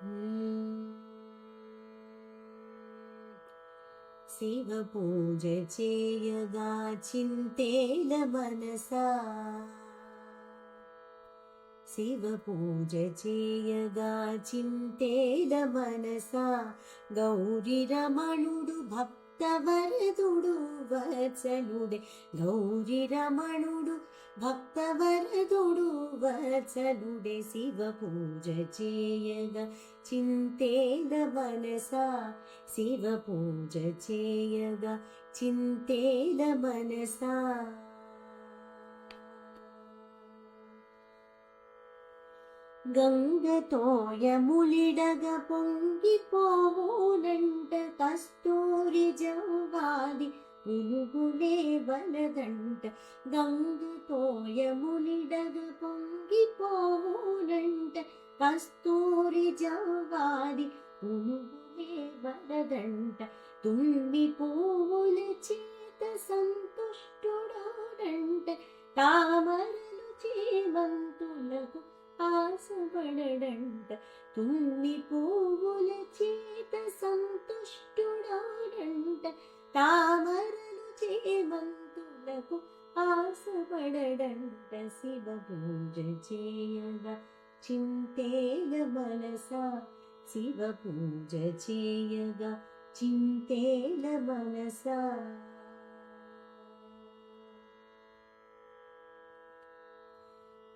శివ పూజ చేయగా చింతేల మనసా. శివ పూజ చేయగా చింతేల మనసా. గౌరీ రమణుడు భక్తి భక్తవరదుడు వచనుడే. గౌరి రమణుడు భక్తవరదుడు వచనుడే. శివ పూజ చేయగా చింతేల మనసా. శివ పూజ చేయగా చింతేల మనసా. గంగతోయములిడగ పొంగిపోవునంట కస్తూరి జవ్వాలి పులుగులే వలదంట గంగతోయములిడగ పొంగిపోవునంట కస్తూరి జవ్వాలి పులుగులే వలదంట తుమ్మి పువ్వుల చేత సంతుష్టుడాడంట తామర ఆశపడడంట తుమ్మి పువ్వుల చేత సంతుష్టుడాడంట తామరలు చేమంతులకు ఆశపడడంట శివ పూజ చేయగా చింతేగ మనసా. శివ పూజ చేయగా చింతేల మనసా.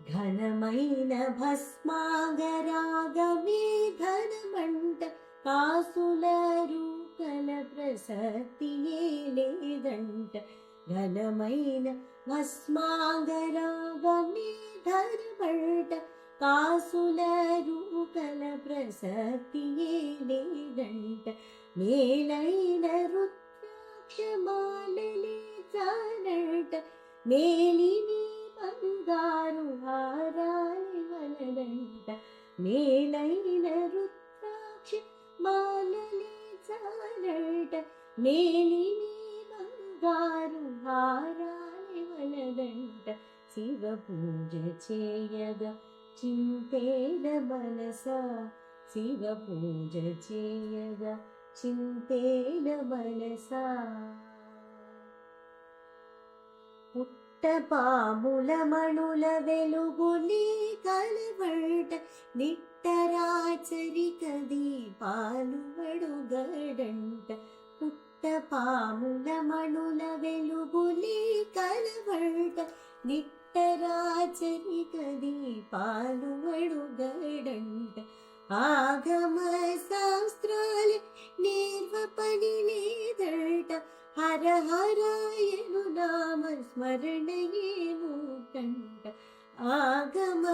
ఘనమైన భస్మాగరాగమే ఘనమంట కాసుల రూకల ప్రసక్తియే లేదంట ఘనమైన భస్మాగరాగమే ధనమంట కాసుల రూకల ప్రసక్తియే లేదంట మేలైన రుద్రాక్షమాలలే చాలంట మేలిని మేలైన రుద్రాక్ష మాలలి చాలంట మేలిని బంగారు హారాలి వలదంట. శివ పూజ చేయగా చింతేల మనస శివ పూజ చేయగా చింతేల మనస. పుట్టపాముల మణుల వెలుగుని కలవట నిట్టరాచరిక దీపాలు వడుగడంట. పుట్ట పాముల మణుల వెలుగులే కలవట నిట్టరాచరిక దీపాలు వడుగడంట. ఆగమ శాస్త్రాలు నేర్వ పని లేదట. హర హరాయను నామ స్మరణయేను ఆగమ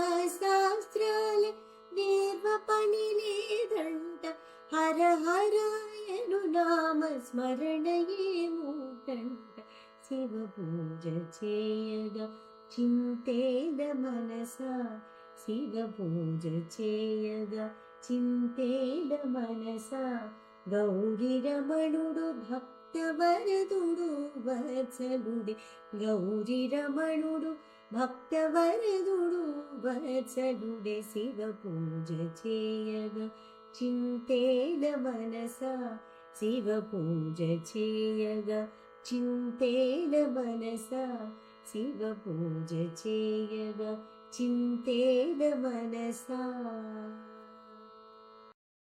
నామ స్మరణయేము కంట శివ పూజ చేయగా చింతేద మనస. శివ పూజ చేయగా చింతేద మనస. గౌరి రమణుడు భక్త వరదుడు వత్సలుడే గౌరి రమణుడు భక్త వరదుడు వత్సలుడే శివ పూజ చేయగా చింతేద మనసా. शिवपूजे यग चिन्तेन मनसा शिव चेयग चिन्तेन मनसा।